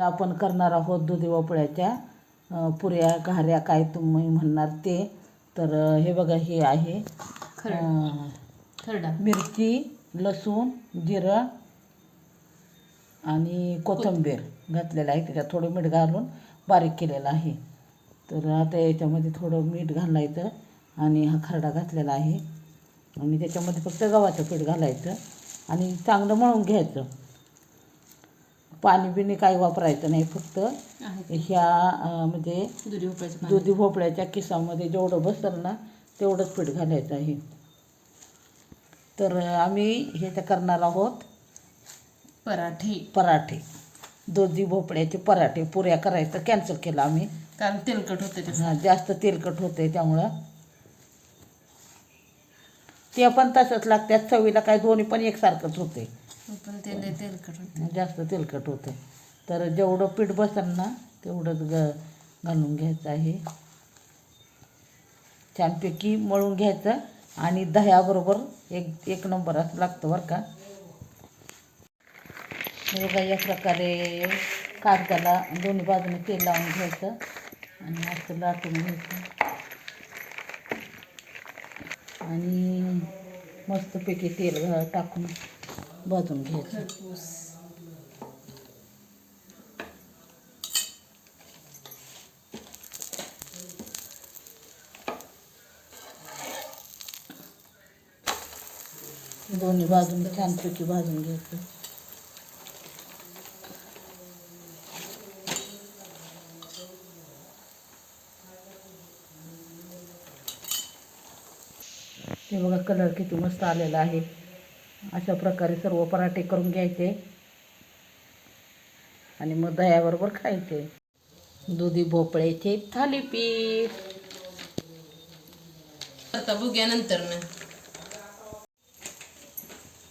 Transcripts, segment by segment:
आपण करणार आहोत दुधी भोपळ्याच्या पुऱ्या घाऱ्या काय तुम्ही म्हणणार ते. तर हे बघा हे आहे खरडा. मिरची लसूण जिरं आणि कोथिंबीर घातलेलं आहे. त्याच्यात थोडं मीठ घालून बारीक केलेलं आहे. तर आता याच्यामध्ये थोडं मीठ घालायचं आणि हा खरडा घातलेला आहे. आणि त्याच्यामध्ये फक्त गव्हाचं पीठ घालायचं आणि चांगलं मळून घ्यायचं. पाणी बिणी काही वापरायचं नाही फक्त ह्या म्हणजे दुधी भोपळ्याच्या किसामध्ये जेवढं बसेल ना तेवढंच पीठ घालायचं आहे. तर आम्ही हे तर करणार आहोत. पराठे. पराठे. दुधी भोपळ्याचे पराठे पुऱ्या करायचं कॅन्सल केलं आम्ही. कारण तेलकट होते हा, जास्त तेलकट होते त्यामुळं. ते पण तसंच लागतात चवीला काय दोन्ही पण एकसारखंच होते पण ते लय तेलकट जास्त तेलकट होते तर जेवढं पीठ बसेल ना तेवढंच ग घालून घ्यायचं आहे. छानपैकी मळून घ्यायचं आणि दह्याबरोबर एक एक नंबर असं लागतं बरं का. बघा या प्रकारे कागदाला दोन्ही बाजूने तेल लावून घ्यायचं आणि असं लाटून घ्यायचं. आणि मस्तपैकी तेल टाकून भाजून घ्यायचं. दोन्ही बाजून छानपैकी भाजून घ्यायचं. ते बघा कलर किती मस्त आलेला आहे. अशा प्रकारे सर्व पराठे करून घ्यायचे. आणि मग दह्याबरोबर खायचे. दुधी भोपळ्याचे थालीपीठ. आता बघूया नंतर ना.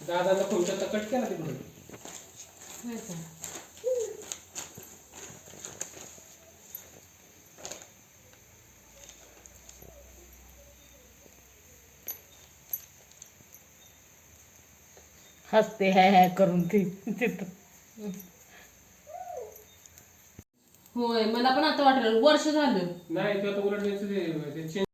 दादाचा फोनचा तर कट केला तिकडून हसते हॅ हॅ करून ती तिथं. होय मला पण आता वाटलं वर्ष झालं. नाही तो आता उलट त्यांचं ते- ते change